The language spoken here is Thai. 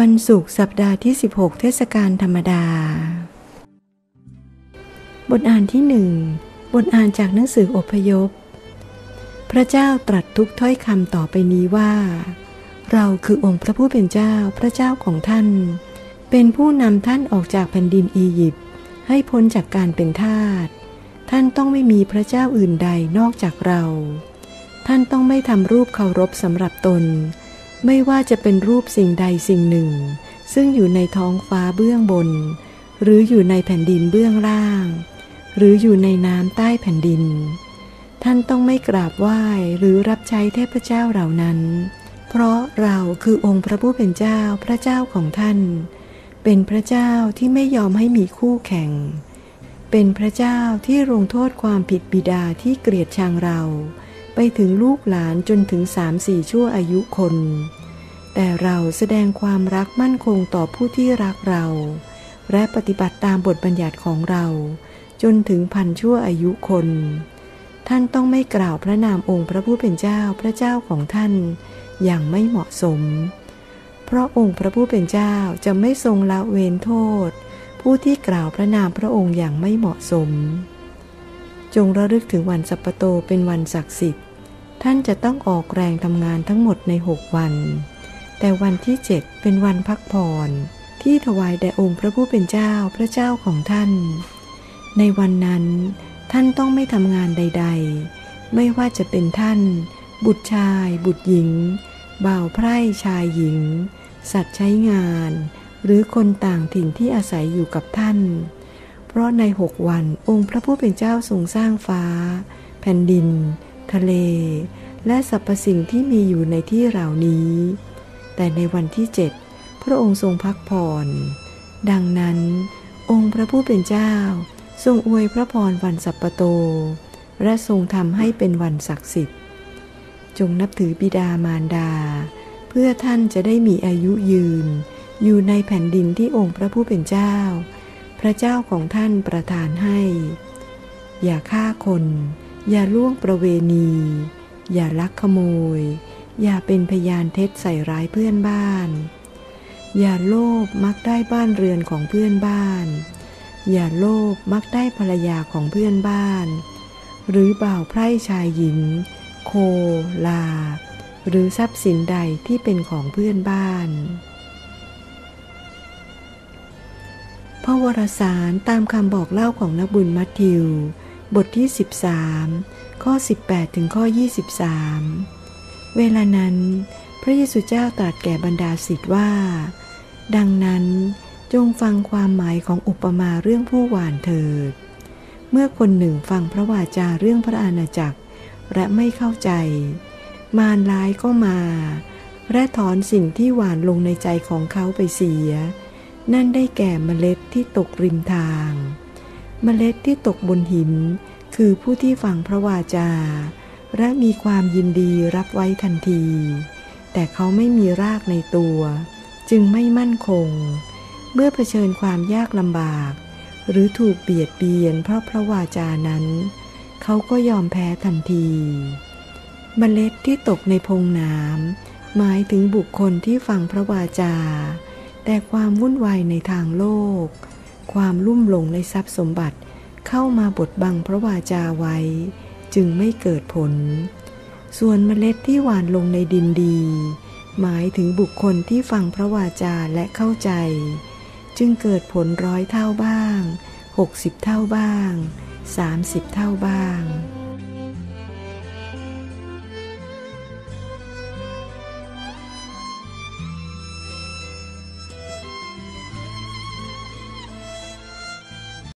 วันศุกร์สัปดาห์ที่ 16 เทศกาลธรรมดา บทอ่านที่หนึ่งบทอ่านจากหนังสืออพยพ พระเจ้าตรัสทุกถ้อยคำต่อไปนี้ว่า เราคือองค์พระผู้เป็นเจ้าพระเจ้าของท่าน เป็นผู้นำท่านออกจากแผ่นดินอียิปต์ให้พ้นจากการเป็นทาส ท่านต้องไม่มีพระเจ้าอื่นใดนอกจากเรา ท่านต้องไม่ทำรูปเคารพสำหรับตน ไม่ว่าจะเป็นรูปสิ่งใดสิ่งหนึ่ง ซึ่งอยู่ในท้องฟ้าเบื้องบน หรืออยู่ในแผ่นดินเบื้องล่าง หรืออยู่ในน้ำใต้แผ่นดิน ท่านต้องไม่กราบไหว้หรือรับใช้เทพเจ้าเหล่านั้น เพราะเราคือองค์พระผู้เป็นเจ้าพระเจ้าของท่าน เป็นพระเจ้าที่ไม่ยอมให้มีคู่แข่ง เป็นพระเจ้าที่ลงโทษความผิดบิดาที่เกลียดชังเรา ไปถึงลูกหลานจนถึงสามสี่ชั่วอายุคน แต่เราแสดงความรักมั่นคงต่อผู้ที่รักเรา และปฏิบัติตามบทบัญญัติของเรา จนถึงพันชั่วอายุคน ท่านต้องไม่กล่าวพระนามองค์พระผู้เป็นเจ้าพระเจ้าของท่าน อย่างไม่เหมาะสม เพราะองค์พระผู้เป็นเจ้าจะไม่ทรงละเว้นโทษ ผู้ที่กล่าวพระนามพระองค์อย่างไม่เหมาะสม จงระลึกถึงวันสัปโตเป็นวันศักดิ์สิทธิ์ ท่านจะต้องออกแรงทำงานทั้งหมดในหกวัน แต่วันที่เจ็ดเป็นวันพักผ่อนที่ถวายแด่องค์พระผู้เป็นเจ้าพระเจ้าของท่าน ในวันนั้นท่านต้องไม่ทำงานใด ๆ ไม่ว่าจะเป็นท่าน บุตรชาย บุตรหญิง บ่าวไพร่ชายหญิง สัตว์ใช้งาน หรือคนต่างถิ่นที่อาศัยอยู่กับท่าน เพราะในหกวันองค์พระผู้เป็นเจ้าทรงสร้างฟ้า แผ่นดิน ทะเล และสรรพสิ่งที่มีอยู่ในที่เหล่านี้ แต่ในวันที่เจ็ดพระองค์ทรงพักผ่อน ดังนั้น องค์พระผู้เป็นเจ้า ทรงอวยพระพรวันสัปปโต และทรงทำให้เป็นวันศักดิ์สิทธิ์ จงนับถือบิดามารดา เพื่อท่านจะได้มีอายุยืน อยู่ในแผ่นดินที่องค์พระผู้เป็นเจ้า ระเจ้าของท่านประทานให้ อย่าฆ่าคน อย่าล่วงประเวณี อย่าลักขโมย อย่าเป็นพยานเท็จใส่ร้ายเพื่อนบ้าน อย่าโลภมักได้บ้านเรือนของเพื่อนบ้าน อย่าโลภมักได้ภรรยาของเพื่อนบ้าน หรือบ่าวไพร่ชายหญิง โคลา หรือทรัพย์สินใดที่เป็นของเพื่อนบ้าน พระวรสารตามคำบอกเล่าของนักบุญมัทธิว บทที่ 13 ข้อ 18 ถึงข้อ 23 เวลานั้น พระเยซูเจ้าตรัสแก่บรรดาศิษย์ว่า ดังนั้นจงฟังความหมายของอุปมาเรื่องผู้หวานเถิด เมื่อคนหนึ่งฟังพระวาจาเรื่องพระอาณาจักร และไม่เข้าใจ มารร้ายก็มา และถอนสิ่งที่หวานลงในใจของเขาไปเสีย นั่นได้แก่เมล็ดที่ตกริมทาง เมล็ดที่ตกบนหิน คือผู้ที่ฟังพระวาจา และมีความยินดีรับไว้ทันที แต่เขาไม่มีรากในตัว จึงไม่มั่นคง เมื่อเผชิญความยากลำบาก หรือถูกเบียดเบียนเพราะพระวาจานั้น เขาก็ยอมแพ้ทันที เมล็ดที่ตกในพงน้ำหมายถึงบุคคลที่ฟังพระวาจา แต่ความวุ่นวายในทางโลก ความลุ่มหลงในทรัพย์สมบัติเข้ามาบดบังพระวาจาไว้ จึงไม่เกิดผล ส่วนเมล็ดที่หวานลงในดินดี หมายถึงบุคคลที่ฟังพระวาจาและเข้าใจ จึงเกิดผลร้อยเท่าบ้างหกสิบเท่าบ้างสามสิบเท่าบ้าง